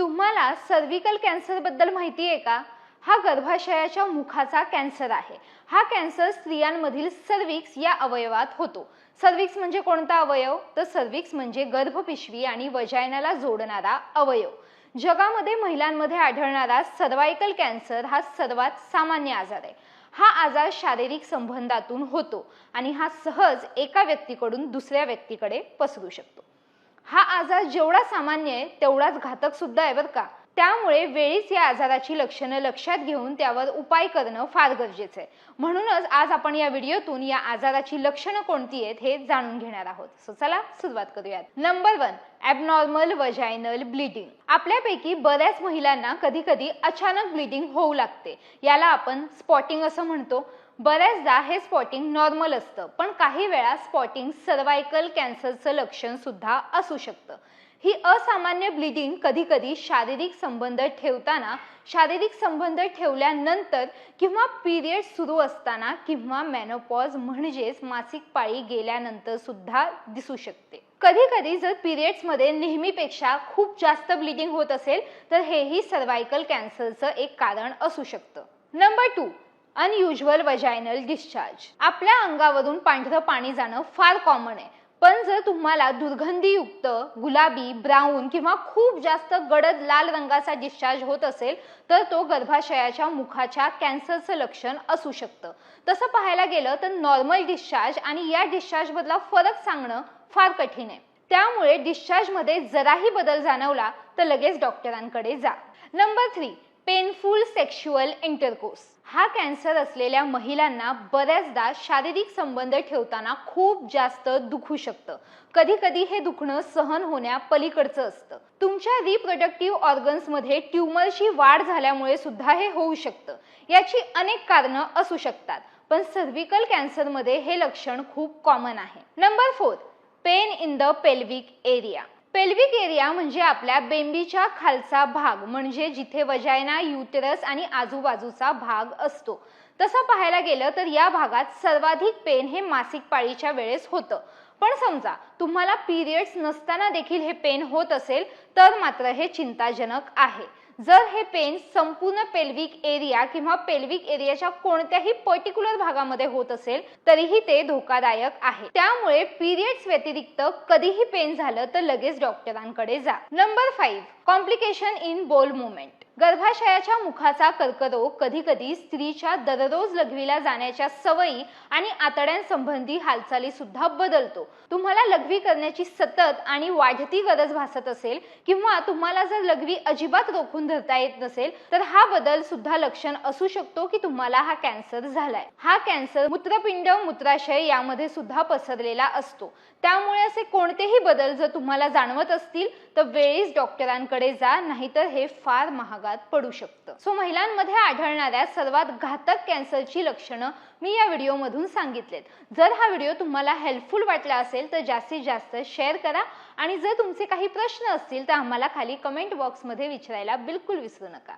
तुम्हाला सर्व्हिकल कॅन्सरबद्दल माहिती आहे का? हा गर्भाशयाच्या मुखाचा कॅन्सर आहे. हा कॅन्सर स्त्रियांमधील सर्विक्स या अवयवात होतो. सर्विक्स म्हणजे कोणता अवयव? तर सर्विक्स म्हणजे गर्भपिशवी आणि वजायनाला जोडणारा अवयव. जगामध्ये महिलांमध्ये आढळणारा सर्वायकल कॅन्सर हा सर्वात सामान्य आजार आहे. हा आजार शारीरिक संबंधातून होतो आणि हा सहज एका व्यक्तीकडून दुसऱ्या व्यक्तीकडे पसरू शकतो. हा आजार जेवढा सामान्य आहे तेवढाच घातक सुद्धा आहे बरं का. त्यामुळे वेळीच या आजाराची लक्षणं लक्षात घेऊन त्यावर उपाय करणं फार गरजेचं आहे. म्हणूनच आज आपण या व्हिडिओतून या आजाराची लक्षणं कोणती आहेत हे जाणून घेणार आहोत. सो चला सुरुवात करूयात. Number one abnormal vaginal bleeding आपल्यापैकी बऱ्याच महिलांना कधी कधी अचानक ब्लिडिंग होऊ लागते. याला आपण स्पॉटिंग असं म्हणतो. बऱ्याचदा हे स्पॉटिंग नॉर्मल असतं पण काही वेळा स्पॉटिंग सर्वायकल कॅन्सरचं लक्षण सुद्धा असू शकतं. ही असामान्य ब्लिडिंग कधी कधी शारीरिक संबंध ठेवताना शारीरिक संबंध ठेवल्यानंतर किंवा पिरियड सुरू असताना किंवा मॅनोपॉज म्हणजेच मासिक पाळी गेल्यानंतर सुद्धा दिसू शकते. कधी कधी जर पिरियड्समध्ये नेहमीपेक्षा खूप जास्त ब्लिडिंग होत असेल तर हेही सर्वायकल कॅन्सरचं एक कारण असू शकतं. Number two unusual vaginal discharge आपल्या अंगावरून पांढरं पाणी जाणं फार कॉमन आहे. पण जर तुम्हाला दुर्गंधीयुक्त गुलाबी ब्राऊन किंवा खूप जास्त गडद लाल रंगाचा डिस्चार्ज होत असेल तर तो गर्भाशयाच्या मुखाच्या कॅन्सरचं लक्षण असू शकतं. तसं पाहायला गेलं तर नॉर्मल डिस्चार्ज आणि या डिस्चार्जमधला फरक सांगणं फार कठीण आहे. त्यामुळे डिस्चार्जमध्ये जराही बदल जाणवला तर लगेच डॉक्टरांकडे जा. Number three painful sexual intercourse. हा कॅन्सर असलेल्या महिलांना बऱ्याचदा शारीरिक संबंध ठेवताना खूप जास्त दुखू शकतं. कधी कधी हे दुखणं सहन होण्या पलीकडचं असतं. तुमच्या रिप्रोडक्टिव्ह ऑर्गन्समध्ये ट्युमरची वाढ झाल्यामुळे सुद्धा हे होऊ शकतं. याची अनेक कारणं असू शकतात पण सर्व्हिकल कॅन्सरमध्ये हे लक्षण खूप कॉमन आहे. Number four pain in the pelvic area pelvic area म्हणजे आपल्या बेंबीच्या खालचा भाग म्हणजे जिथे वजायना युटेरस आणि आजूबाजूचा भाग असतो. तसं पाहायला गेलं तर या भागात सर्वाधिक पेन हे मासिक पाळीच्या वेळेस होतं. पण समजा तुम्हाला पिरियड्स नसताना देखील हे पेन होत असेल तर मात्र हे चिंताजनक आहे. जर हे पेन संपूर्ण पेल्विक एरिया किंवा पेल्विक एरियाच्या कोणत्याही पर्टिक्युलर भागामध्ये होत असेल तरीही ते धोकादायक आहे. त्यामुळे पिरियड्स व्यतिरिक्त कधीही पेन झालं तर लगेच डॉक्टरांकडे जा. Number five complication in bowel movement गर्भाशयाच्या मुखाचा कर्करोग कधी कधी स्त्रीच्या दररोज लघवीला जाण्याच्या सवयी आणि आतड्यांसंबंधी हालचाली सुद्धा बदलतो. तुम्हाला लघवी करण्याची सतत आणि वाढती गरज भासत असेल किंवा तुम्हाला जर लघवी अजिबात रोखून धरता येत नसेल तर हा बदल सुद्धा लक्षण असू शकतो की तुम्हाला हा कॅन्सर झालाय. हा कॅन्सर मूत्रपिंड मूत्राशय यामध्ये सुद्धा पसरलेला असतो. त्यामुळे असे कोणतेही बदल जर तुम्हाला जाणवत असतील तर वेळीच डॉक्टरांकडे जा नाहीतर हे फार महाग भागात पडू शकतं. सो महिलांमध्ये आढळणाऱ्या सर्वात घातक कॅन्सरची लक्षणं मी या व्हिडिओमधून सांगितलेत. जर हा व्हिडिओ तुम्हाला हेल्पफुल वाटला असेल तर जास्तीत जास्त शेअर करा आणि जर तुमचे काही प्रश्न असतील तर आम्हाला खाली कमेंट बॉक्समध्ये विचारायला बिलकुल विसरू नका.